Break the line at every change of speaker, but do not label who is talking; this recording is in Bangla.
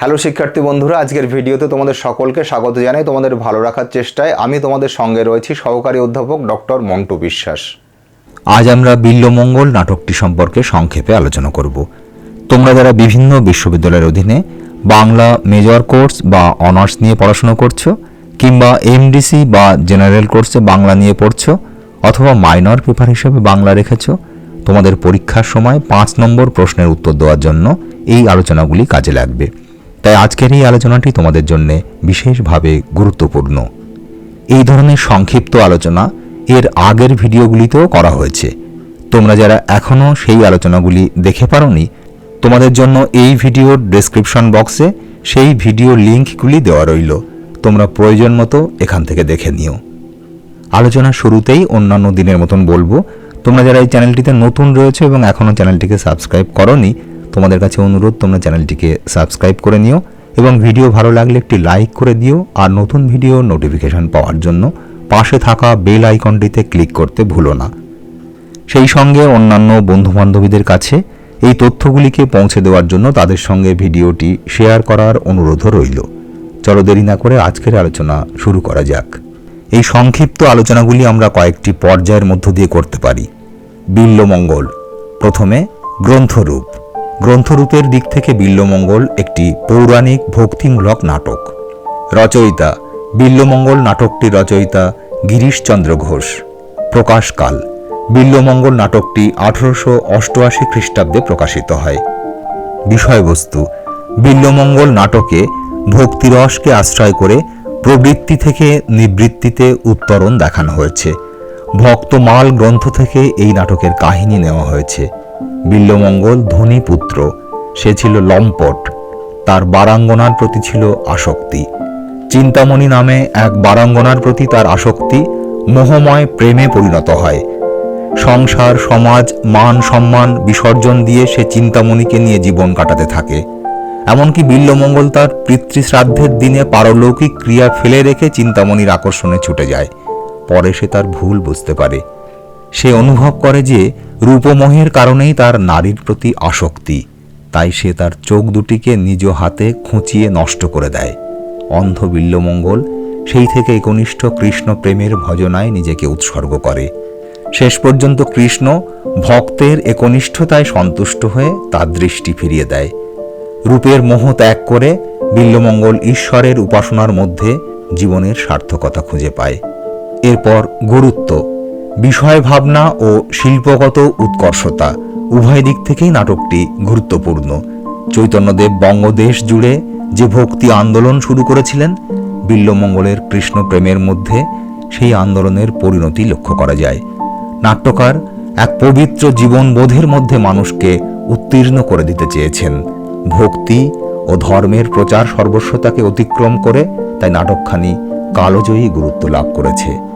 হ্যালো শিক্ষার্থী বন্ধুরা, আজকের ভিডিওতে তোমাদের সকলকে স্বাগত জানাই তোমাদের ভালো রাখার চেষ্টায়। আমি তোমাদের সঙ্গে রয়েছি সহকারী অধ্যাপক ডক্টর মন্টু বিশ্বাস।
আজ আমরা বিল্লমঙ্গল নাটকটি সম্পর্কে সংক্ষেপে আলোচনা করব। তোমরা যারা বিভিন্ন বিশ্ববিদ্যালয়ের অধীনে বাংলা মেজর কোর্স বা অনার্স নিয়ে পড়াশোনা করছ, কিংবা এমডিসি বা জেনারেল কোর্সে বাংলা নিয়ে পড়ছো, অথবা মাইনর পেপার হিসেবে বাংলা রেখেছো, তোমাদের পরীক্ষার সময় পাঁচ নম্বর প্রশ্নের উত্তর দেওয়ার জন্য এই আলোচনাগুলি কাজে লাগবে। তাই আজকের এই আলোচনাটি তোমাদের জন্য বিশেষভাবে গুরুত্বপূর্ণ। এই ধরনের সংক্ষিপ্ত আলোচনা এর আগের ভিডিওগুলিতেও করা হয়েছে। তোমরা যারা এখনও সেই আলোচনাগুলি দেখে পারোনি, তোমাদের জন্য এই ভিডিওর ডেসক্রিপশন বক্সে সেই ভিডিও লিঙ্কগুলি দেওয়া রইল। তোমরা প্রয়োজন মতো এখান থেকে দেখে নিও। আলোচনা শুরুতেই অন্যান্য দিনের মতন বলব, তোমরা যারা এই চ্যানেলটিতে নতুন রয়েছে এবং এখনও চ্যানেলটিকে সাবস্ক্রাইব করনি তোমাদের কাছে অনুরোধ, তোমরা চ্যানেলটিকে সাবস্ক্রাইব করে নিও এবং ভিডিও ভালো লাগলে একটি লাইক করে দিও আর নতুন ভিডিও নোটিফিকেশন পাওয়ার জন্য পাশে থাকা বেল আইকনটিতে ক্লিক করতে ভুলো না। সেই সঙ্গে অন্যান্য বন্ধুবান্ধবীদের কাছে এই তথ্যগুলিকে পৌঁছে দেওয়ার জন্য তাদের সঙ্গে ভিডিওটি শেয়ার করার অনুরোধও রইল। চলো দেরি না করে আজকের আলোচনা শুরু করা যাক। এই সংক্ষিপ্ত আলোচনাগুলি আমরা কয়েকটি পর্যায়ের মধ্য দিয়ে করতে পারি। বিল্লমঙ্গল, প্রথমে গ্রন্থরূপ। গ্রন্থরূপের দিক থেকে বিল্লমঙ্গল একটি পৌরাণিক ভক্তিমূলক নাটক। রচয়িতা বিল্লমঙ্গল নাটকটি রচয়িতা গিরিশচন্দ্র ঘোষ। প্রকাশকাল বিল্লমঙ্গল নাটকটি আঠারোশো অষ্টআশি খ্রিস্টাব্দে প্রকাশিত হয়। বিষয়বস্তু। বিল্লমঙ্গল নাটকে ভক্তিরসকে আশ্রয় করে প্রবৃত্তি থেকে নিবৃত্তিতে উত্তরণ দেখানো হয়েছে। ভক্তমাল গ্রন্থ থেকে এই নাটকের কাহিনী নেওয়া হয়েছে। বিল্লমঙ্গল ধনী পুত্র। সে ছিল লম্পট। তার বারাঙ্গনার প্রতি ছিল আসক্তি। চিন্তামণি নামে এক বারাঙ্গনার প্রতি তার আসক্তি মোহময় প্রেমে পরিণত হয়। সংসার, সমাজ, মান সম্মান বিসর্জন দিয়ে সে চিন্তামণিকে নিয়ে জীবন কাটাতে থাকে। এমনকি বিল্লমঙ্গল তার পিতৃশ্রাদ্ধের দিনে পারলৌকিক ক্রিয়া ফেলে রেখে চিন্তামণির আকর্ষণে ছুটে যায়। পরে সে তার ভুল বুঝতে পারে। সে অনুভব করে যে রূপমোহের কারণেই তার নারীর প্রতি আসক্তি। তাই সে তার চোখ দুটিকে নিজ হাতে খুঁচিয়ে নষ্ট করে দেয়। অন্ধ বিল্লমঙ্গল সেই থেকে একনিষ্ঠ কৃষ্ণ প্রেমের ভজনায় নিজেকে উৎসর্গ করে। শেষ পর্যন্ত কৃষ্ণ ভক্তের একনিষ্ঠতায় সন্তুষ্ট হয়ে তার দৃষ্টি ফিরিয়ে দেয়। রূপের মোহ ত্যাগ করে বিল্লমঙ্গল ঈশ্বরের উপাসনার মধ্যে জীবনের সার্থকতা খুঁজে পায়। এরপর গুরুত্ব। বিষয় ভাবনা ও শিল্পগত উৎকর্ষতা উভয় দিক থেকেই নাটকটি গুরুত্বপূর্ণ। চৈতন্যদেব বঙ্গদেশ জুড়ে যে ভক্তি আন্দোলন শুরু করেছিলেন, বিল্লমঙ্গলের কৃষ্ণ প্রেমের মধ্যে সেই আন্দোলনের পরিণতি লক্ষ্য করা যায়। নাট্যকার এক পবিত্র জীবনবোধের মধ্যে মানুষকে উত্তীর্ণ করে দিতে চেয়েছেন। ভক্তি ও ধর্মের প্রচার সর্বস্বতাকে অতিক্রম করে তাই নাটকখানি কালোজয়ী গুরুত্ব লাভ করেছে।